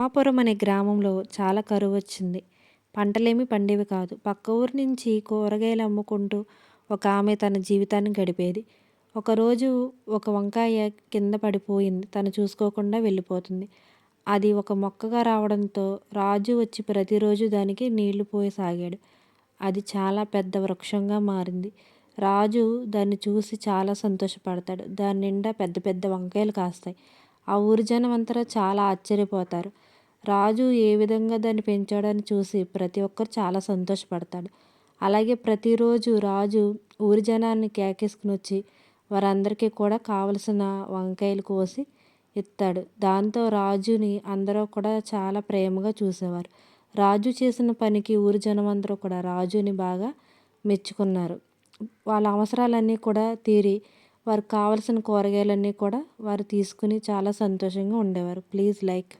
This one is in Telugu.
రామాపురం అనే గ్రామంలో చాలా కరువు వచ్చింది. పంటలేమి పండేవి కాదు. పక్క ఊరి నుంచి కూరగాయలు అమ్ముకుంటూ ఒక ఆమె తన జీవితాన్ని గడిపేది. ఒకరోజు ఒక వంకాయ కింద పడిపోయింది. తను చూసుకోకుండా వెళ్ళిపోతుంది. అది ఒక మొక్కగా రావడంతో రాజు వచ్చి ప్రతిరోజు దానికి నీళ్ళు పోయసాగాడు. అది చాలా పెద్ద వృక్షంగా మారింది. రాజు దాన్ని చూసి చాలా సంతోషపడతాడు. దాని నిండా పెద్ద పెద్ద వంకాయలు కాస్తాయి. ఆ ఊరి జనం అంతా చాలా ఆశ్చర్యపోతారు. రాజు ఏ విధంగా దాన్ని పెంచాడని చూసి ప్రతి ఒక్కరు చాలా సంతోషపడతాడు అలాగే ప్రతిరోజు రాజు ఊరి జనాన్ని కేకేసుకుని వచ్చి వారందరికీ కూడా కావలసిన వంకాయలు కోసి ఇస్తాడు. దాంతో రాజుని అందరూ కూడా చాలా ప్రేమగా చూసేవారు. రాజు చేసిన పనికి ఊరి జనం అందరూ కూడా రాజుని బాగా మెచ్చుకున్నారు. వాళ్ళ అవసరాలన్నీ కూడా తీరి వారికి కావలసిన కూరగాయలన్నీ కూడా వారు తీసుకుని చాలా సంతోషంగా ఉండేవారు. Please like.